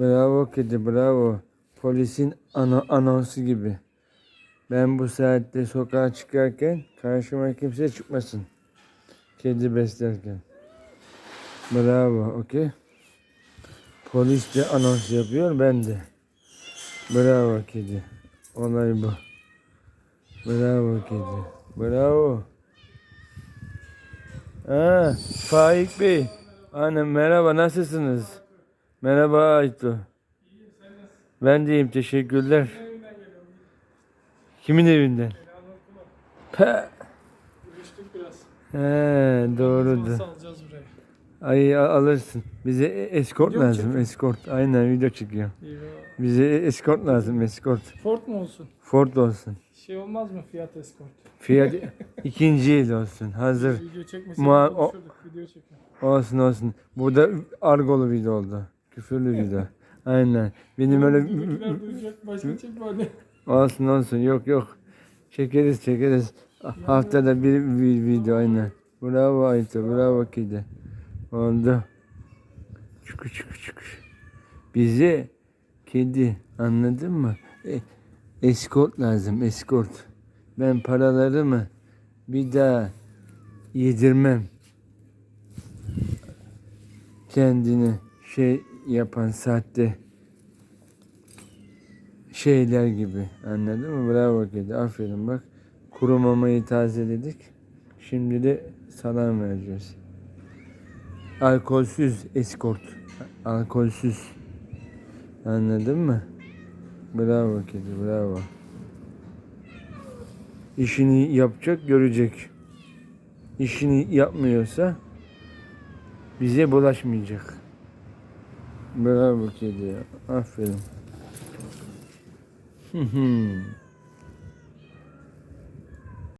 Bravo kedi bravo. Polisin ana anonsu gibi. Ben bu saatte sokağa çıkarken karşıma kimse çıkmasın. Kedi beslerken. Bravo okey. Polis de anons yapıyor ben de. Bravo kedi. Olay bu. Bravo kedi. Bravo. Ha, Faik Bey. Annem merhaba nasılsınız? Merhaba Aytu. Ben deyim teşekkürler. Kimin evinden? Pe. He doğrudur. Ay alırsın. Bize e- eskort Video lazım. Eskort. Aynen video çekiyor. Bize eskort lazım. Eskort. Ford mu olsun? Ford olsun. Şey olmaz mı Fiat Escort? Fiyat ikinci el olsun. Hazır. Video çekmesek Mua- o-. Video çekiyor. Olsun olsun. Burada argolu video oldu. Küfürlü video. Aynen. Benim öyle Buradakiler duyacak. Başka olsun olsun. Yok yok. Çekeriz çekeriz. Haftada bir, bir video aynen. Bravo Ayto. Bravo kedi. Oldu. Çıkı çıkı çıkı. Bize kedi anladın mı? E, eskort lazım eskort. Ben paralarımı bir daha yedirmem. Kendini şey yapan saatte şeyler gibi anladın mı? Bravo kedi aferin bak. Kuru mamayı tazeledik. Şimdi de salam vereceğiz. Alkolsüz eskort. Alkolsüz. Anladın mı? Bravo kedi bravo. İşini yapacak görecek. İşini yapmıyorsa bize bulaşmayacak. Bravo kedi. Aferin. Hı hı.